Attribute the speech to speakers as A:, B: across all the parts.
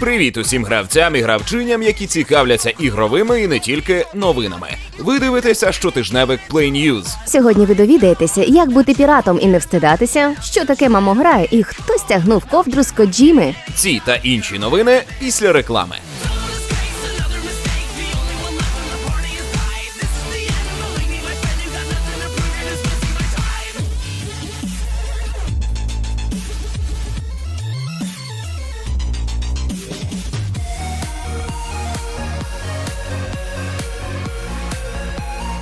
A: Привіт усім гравцям і гравчиням, які цікавляться ігровими і не тільки новинами. Ви дивитеся щотижневик Play News.
B: Сьогодні ви довідаєтеся, як бути піратом і не встидатися, що таке мамогра і хто стягнув ковдру з Коджіми.
A: Ці та інші новини після реклами.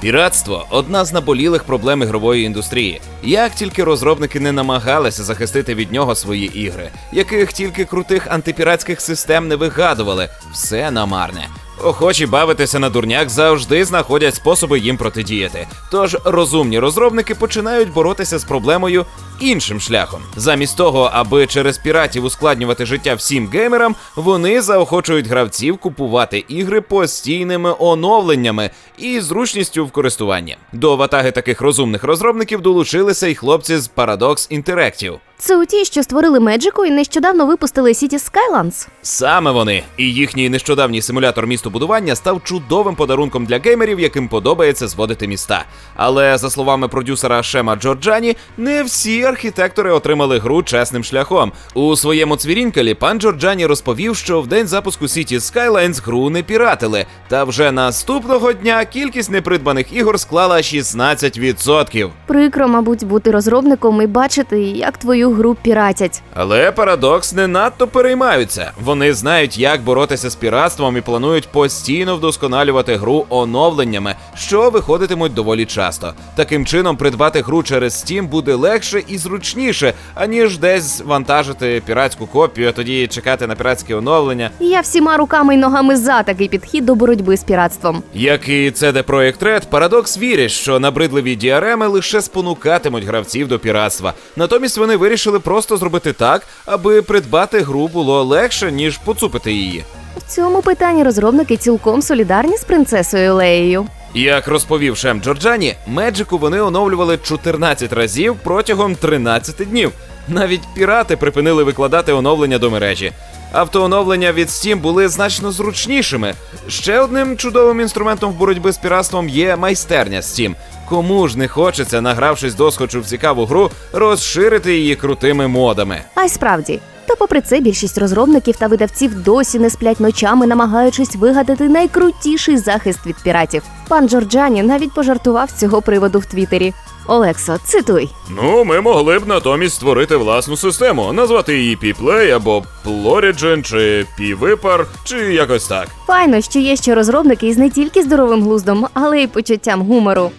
A: Піратство одна з наболілих проблем ігрової індустрії. Як тільки розробники не намагалися захистити від нього свої ігри, яких тільки крутих антипіратських систем не вигадували, все намарне. Охочі бавитися на дурняк завжди знаходять способи їм протидіяти. Тож розумні розробники починають боротися з проблемою іншим шляхом. Замість того, аби через піратів ускладнювати життя всім геймерам, вони заохочують гравців купувати ігри постійними оновленнями і зручністю в користуванні. До ватаги таких розумних розробників долучилися й хлопці з Paradox Interactive.
B: Це у ті, що створили Меджику і нещодавно випустили Cities Skylands.
A: Саме вони і їхній нещодавній симулятор містобудування став чудовим подарунком для геймерів, яким подобається зводити міста. Але за словами продюсера Шема Джорджані, не всі архітектори отримали гру чесним шляхом. У своєму цвірінкалі пан Джорджані розповів, що в день запуску Cities Skylines гру не піратили. Та вже наступного дня кількість непридбаних ігор склала 16%.
B: Прикро, мабуть, бути розробником і бачити, як твою гру піратять.
A: Але парадокс не надто переймаються. Вони знають, як боротися з піратством і планують постійно вдосконалювати гру оновленнями, що виходитимуть доволі часто. Таким чином, придбати гру через Steam буде легше і зручніше, аніж десь вантажити піратську копію, а тоді чекати на піратське оновлення.
B: Я всіма руками й ногами за такий підхід до боротьби з піратством.
A: Як і CD Projekt Red, Paradox вірить, що набридливі діареми лише спонукатимуть гравців до піратства. Натомість вони вирішили просто зробити так, аби придбати гру було легше, ніж поцупити її.
B: В цьому питанні розробники цілком солідарні з принцесою Леєю.
A: Як розповів Шем Джорджані, Меджику вони оновлювали 14 разів протягом 13 днів. Навіть пірати припинили викладати оновлення до мережі. Автооновлення від Steam були значно зручнішими. Ще одним чудовим інструментом в боротьбі з піратством є майстерня Steam. Кому ж не хочеться, награвшись досхочу в цікаву гру, розширити її крутими модами.
B: А й справді. Та попри це, більшість розробників та видавців досі не сплять ночами, намагаючись вигадати найкрутіший захист від піратів. Пан Джорджані навіть пожартував з цього приводу в Твіттері. Олексо, цитуй.
A: Ну, ми могли б натомість створити власну систему, назвати її P-Play або Plorigin, чи P-Vipar, чи якось так.
B: Файно, що є ще розробники із не тільки здоровим глуздом, але й почуттям гумору.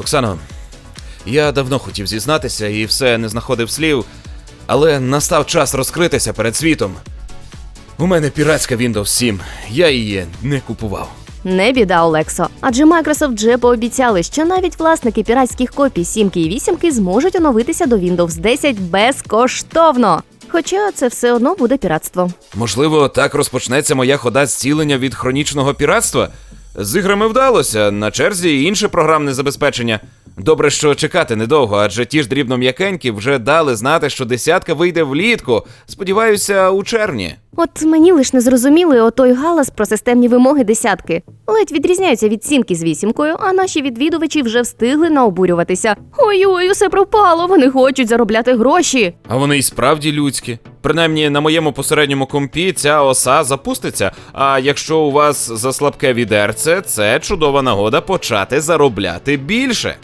A: Оксано, я давно хотів зізнатися і все не знаходив слів, але настав час розкритися перед світом. У мене піратська Windows 7, я її не купував.
B: Не біда, Олексо. Адже Microsoft вже пообіцяли, що навіть власники піратських копій 7 і 8 зможуть оновитися до Windows 10 безкоштовно. Хоча це все одно буде піратство.
A: Можливо, так розпочнеться моя хода зцілення від хронічного піратства. З іграми вдалося, на черзі і інше програмне забезпечення. Добре, що чекати недовго, адже ті ж дрібно м'якенькі вже дали знати, що десятка вийде влітку. Сподіваюся, у червні.
B: От мені лиш не зрозуміли отой галас про системні вимоги десятки. Ледь відрізняються від сімки з вісімкою, а наші відвідувачі вже встигли наобурюватися. Ой-ой, усе пропало, вони хочуть заробляти гроші.
A: А вони й справді людські. Принаймні на моєму посередньому компі ця оса запуститься. А якщо у вас за слабке відерце, це чудова нагода почати заробляти більше.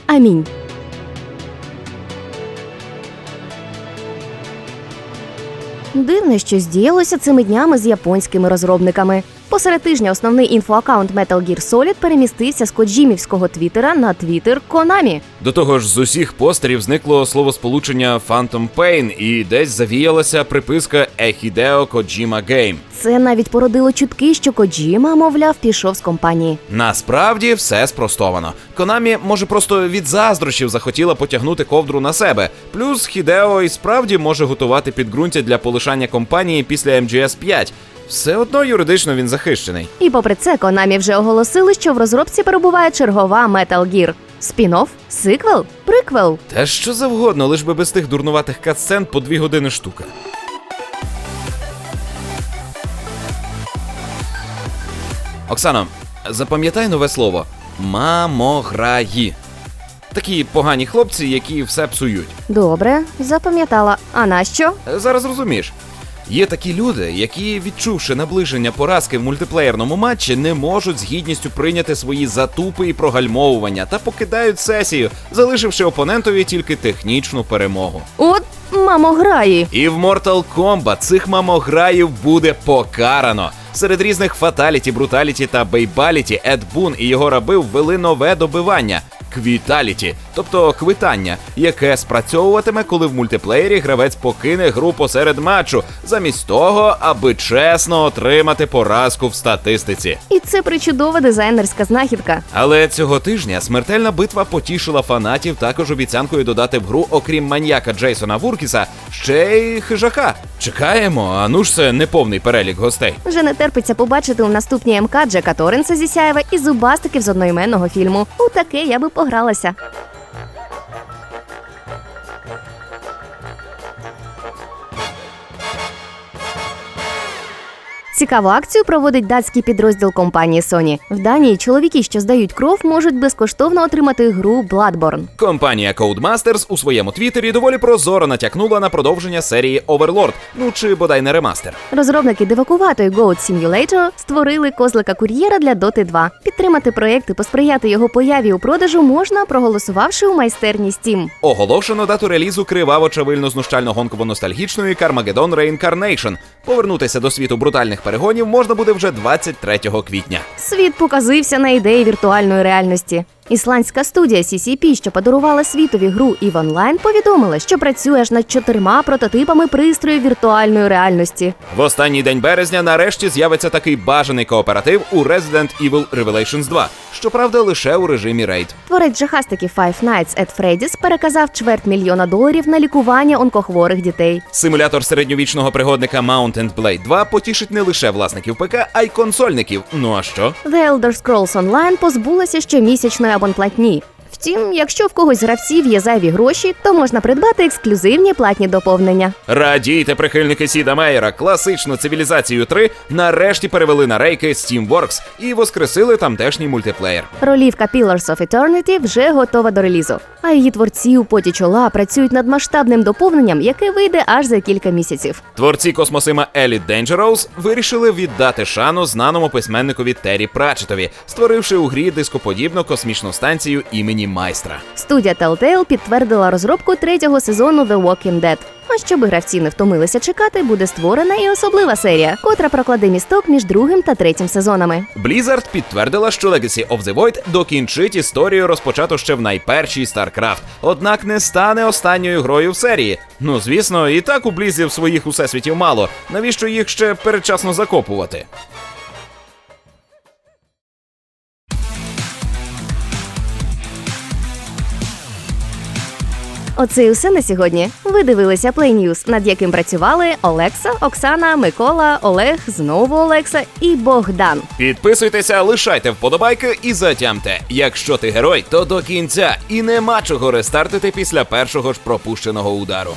B: Дивно, що здіялося цими днями з японськими розробниками. Посеред тижня основний інфоаккаунт Metal Gear Solid перемістився з коджімівського твіттера на твіттер Konami.
A: До того ж, з усіх постерів зникло словосполучення Phantom Pain і десь завіялася приписка Ехідео Коджіма Гейм.
B: Це навіть породило чутки, що Коджіма, мовляв, пішов з компанії.
A: Насправді все спростовано. Конамі, може, просто від заздрощів захотіла потягнути ковдру на себе. Плюс Хідео і справді може готувати підґрунтя для полишання компанії після MGS 5. Все одно юридично він захищений.
B: І попри це, Konami вже оголосили, що в розробці перебуває чергова Metal Gear. Спін-офф? Сиквел? Приквел?
A: Та що завгодно, лиш би без тих дурнуватих катсцен по дві години штука. Оксано, запам'ятай нове слово мамограї. Такі погані хлопці, які все псують.
B: Добре, запам'ятала. А нащо?
A: Е, Зараз розумієш. Є такі люди, які, відчувши наближення поразки в мультиплеєрному матчі, не можуть з гідністю прийняти свої затупи і прогальмовування та покидають сесію, залишивши опонентові тільки технічну перемогу.
B: От мамо грає.
A: І в Mortal Kombat цих мамограїв буде покарано. Серед різних фаталіті, бруталіті та бейбаліті Ед Бун і його раби ввели нове добивання квіталіті, тобто квитання, яке спрацьовуватиме, коли в мультиплеєрі гравець покине гру посеред матчу, замість того, аби чесно отримати поразку в статистиці.
B: І це причудова дизайнерська знахідка.
A: Але цього тижня смертельна битва потішила фанатів також обіцянкою додати в гру, окрім маньяка Джейсона Вуркіса, ще й хижака. Чекаємо, а ну ж це неповний перелік гостей.
B: Вже не терпиться побачити у наступній МК Джека Торренса зі Сяєва і зубастиків з одноіменного фільму. У таке я би погралася. Цікаву акцію проводить датський підрозділ компанії Sony. В Данії чоловіки, що здають кров, можуть безкоштовно отримати гру Bloodborne.
A: Компанія Codemasters у своєму твіттері доволі прозоро натякнула на продовження серії Overlord, ну чи бодай не ремастер.
B: Розробники дивакуватої Goat Simulator створили козлика кур'єра для Dota 2. Підтримати проєкт і посприяти його появі у продажу можна, проголосувавши у майстерні Steam.
A: Оголошено дату релізу криваво чавильно знущально гонково ностальгічної Carmageddon Reincarnation. Повернутися до світу брутальних перегонів можна буде вже 23 квітня.
B: Світ показився на ідеї віртуальної реальності. Ісландська студія CCP, що подарувала світові гру EVE Online, повідомила, що працює аж над чотирма прототипами пристроїв віртуальної реальності.
A: В останній день березня нарешті з'явиться такий бажаний кооператив у Resident Evil Revelations 2, щоправда, лише у режимі рейд.
B: Творець жахастиків Five Nights at Freddy's переказав чверть мільйона доларів на лікування онкохворих дітей.
A: Симулятор середньовічного пригодника Mountain Blade 2 потішить не лише власників ПК, а й консольників. Ну а що?
B: The Elder Scrolls Online позбулася щомісячної абонплатні. Втім, якщо в когось з гравців є зайві гроші, то можна придбати ексклюзивні платні доповнення.
A: Радійте, прихильники Сіда Мейера, класичну цивілізацію 3 нарешті перевели на рейки Steamworks і воскресили тамтешній мультиплеєр.
B: Ролівка Pillars of Eternity вже готова до релізу. А її творці у поті чола працюють над масштабним доповненням, яке вийде аж за кілька місяців.
A: Творці космосима Елі Dangerous вирішили віддати шану знаному письменникові Террі Пратчетові, створивши у грі дископодібну космічну станцію імені майстра.
B: Студія Telltale підтвердила розробку третього сезону The Walking Dead. А щоб гравці не втомилися чекати, буде створена і особлива серія, котра прокладе місток між другим та третім сезонами.
A: Blizzard підтвердила, що Legacy of the Void докінчить історію, розпочату ще в найпершій StarCraft, однак не стане останньою грою в серії. Ну звісно, і так у Блізів своїх усесвітів мало. Навіщо їх ще передчасно закопувати?
B: Оце і все на сьогодні. Ви дивилися Play News, над яким працювали Олекса, Оксана, Микола, Олег, знову Олекса і Богдан.
A: Підписуйтеся, лишайте вподобайки і затямте. Якщо ти герой, то до кінця і нема чого рестартити після першого ж пропущеного удару.